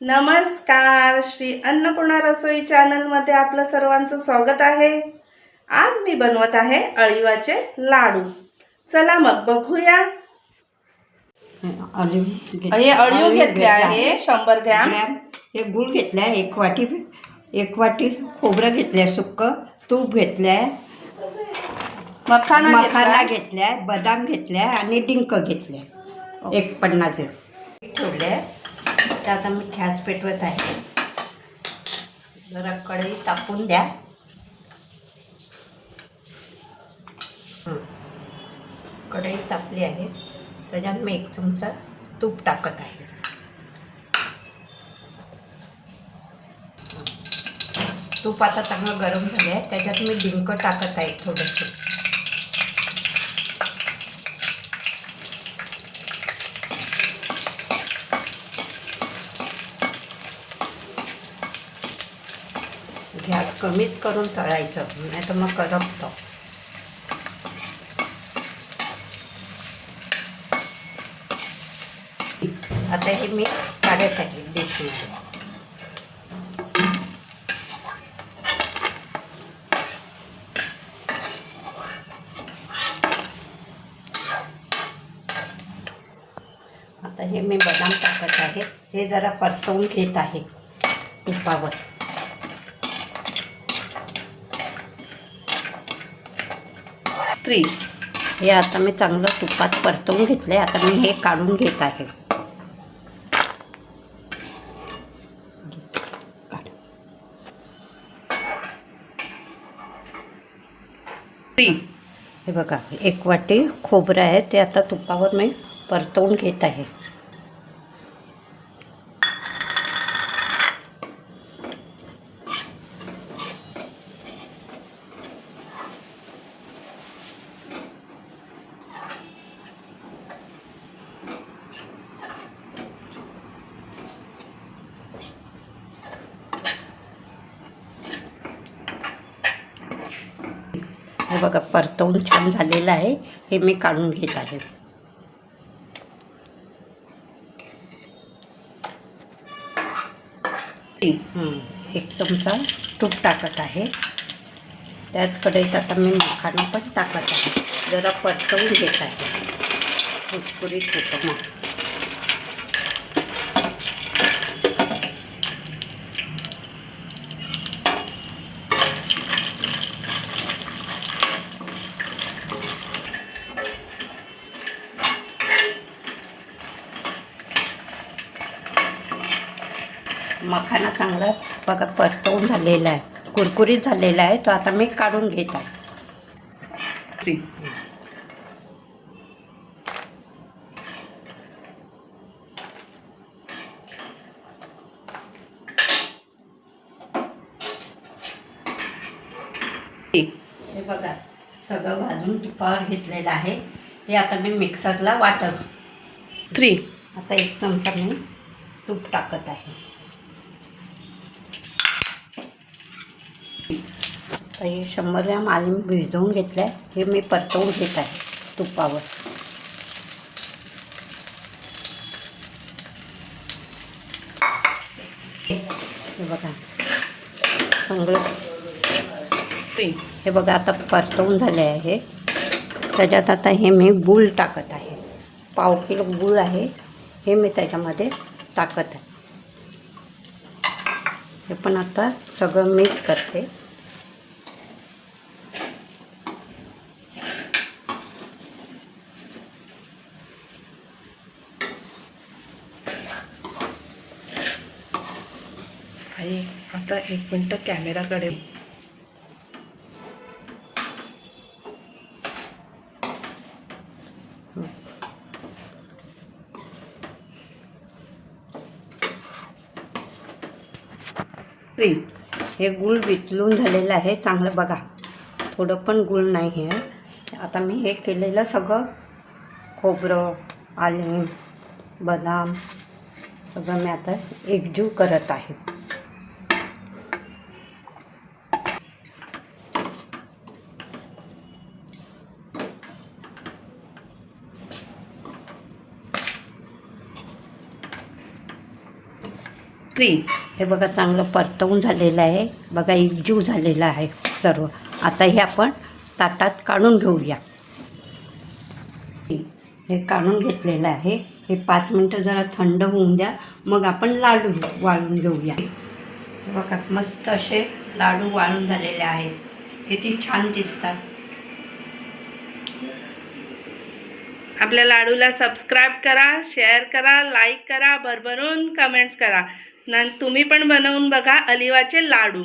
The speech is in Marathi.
नमस्कार श्री अन्नपूर्णा रसोई चॅनलमध्ये आपलं सर्वांचं स्वागत आहे. आज मी बनवत आहे अळीवाचे लाडू. चला मग बघूया. अळीव हे अळीव घेतले आहे शंभर ग्रॅम. हे गूळ घेतलाय एक वाटी एक वाटी खोबरं घेतलंय सुक्क तूप घेतलंय मखाना मखाना घेतला घेतलाय बदाम घेतलाय आणि डिंक घेतलाय एक पन्नास तर आता मी गॅस पेटवत आहे. जरा कढई तापून द्या. कढई तापली आहे. त्याच्यात मी एक चमचा तूप टाकत आहे. तूप आता चांगलं गरम झालं आहे त्याच्यात मी डिंक टाकत आहे थोडंसं. गॅस कमीच करून तळायचं नाही तर मग करपतं. आता हे मी काढत आहे डिशमध्ये आता हे मी बदाम टाकत आहे. हे जरा परतवून घेत आहे तुपावर. थ्री हे आता मी चांगलं तुपात परतवून घेतले आता मी हे काढून घेत आहे. हे बघा एक वाटी खोबरं आहे ते आता तुपावर मी परतवून घेत आहे. हे बघा परतवून छान झालेलं आहे. हे मी काढून घेत आहे. एक चमचा तूप टाकत आहे. त्याच कढईत आता मी मखाना पण टाकत आहे. जरा परतवून घेत आहे. कुरकुरीत होतं मग. मखाना चांगला बघा परतवून झालेला आहे. कुरकुरीत झालेला आहे. तो आता मी काढून घेत आहे. थ्री हे बघा सगळं भाजून तुपावर घेतलेलं आहे. हे आता मी मिक्सरला वाटत थ्री आता एक चमचा मी तूप टाकत आहे. आता हे शंभर ग्रॅम आलू भिजवून घेतलं आहे हे मी परतवून घेत आहे तुपावर. हे बघा. चांगलं हे बघा आता परतवून झाले आहे त्याच्यात आता हे मी गुळ टाकत आहे. पाव किलो गुळ आहे. हे मी त्याच्यामध्ये टाकत आहे. हे पण आता सगळं मिक्स करते. आता एक मिनटं कॅमेराकडे. थ्री हे गुळ विचलून झालेलं आहे चांगलं बघा. थोडं पण गुळ नाही आहे. आता मी हे केलेलं सगळं खोबरं आले बदाम सगळं मी आता एकजीव करत आहे. फ्री हे बघा चांगलं परतवून झालेलं आहे. बघा एकजीव झालेला आहे सर्व. आता हे आपण ताटात काढून घेऊया. हे काढून घेतलेलं आहे. हे पाच मिनटं जरा थंड होऊन द्या. मग आपण लाडू वाळून घेऊया. बघा मस्त असे लाडू वाळून झालेले आहेत. किती छान दिसतात. आपल्या लाडूला सबस्क्राईब करा शेअर करा लाईक करा भरभरून कमेंट्स करा. न तुम्ही पण बनवून बघा अलिवाचे लाडू.